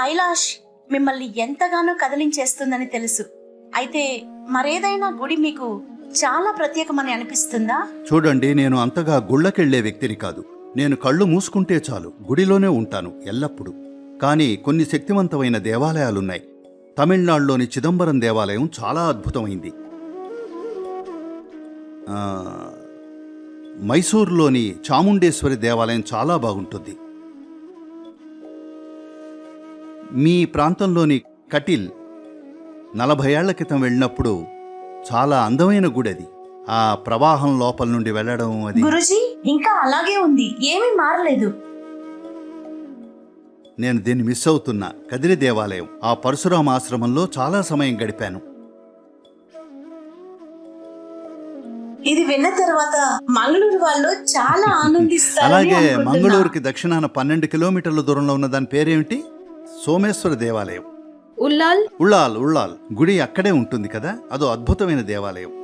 కైలాష్ మిమ్మల్ని ఎంతగానో కదిలించేస్తుందని తెలుసు. అయితే మరేదైనా గుడి మీకు చాలా ప్రత్యేకమని అనిపిస్తుందా? చూడండి నేను అంతగా గుళ్ళకెళ్ళే వ్యక్తిని కాదు. నేను కళ్ళు మూసుకుంటే చాలు గుడిలోనే ఉంటాను ఎల్లప్పుడూ. కానీ కొన్ని శక్తివంతమైన దేవాలయాలున్నాయి. తమిళనాడులోని చిదంబరం దేవాలయం చాలా అద్భుతమైంది. మైసూర్లోని మైసూరులోని చాముండేశ్వరి దేవాలయం చాలా బాగుంటుంది. మీ ప్రాంతంలోని కటిల్ నలభై ఏళ్ళ క్రితం వెళ్ళినప్పుడు చాలా అందమైన గుడి అది ఆ ప్రవాహం లోపల నుండి వెళ్ళడం అది. గురుజీ ఇంకా అలాగే ఉంది. ఏమీ మారలేదు. నేను దీన్ని మిస్ అవుతున్నా. కదిరి దేవాలయం. ఆ పరశురామ ఆశ్రమంలో చాలా సమయం గడిపాను. ఇది విన్న తర్వాత మంగళూరు వాళ్ళు చాలా ఆనందిస్తారు అలాగే మంగళూరుకి దక్షిణాన పన్నెండు కిలోమీటర్ల దూరంలో ఉన్న దాని పేరేమిటి? సోమేశ్వర దేవాలయం. ఉల్లాల్. ఉళ్ళాల్ ఉళ్ళాల్ గుడి అక్కడే ఉంటుంది కదా? అదో అద్భుతమైన దేవాలయం.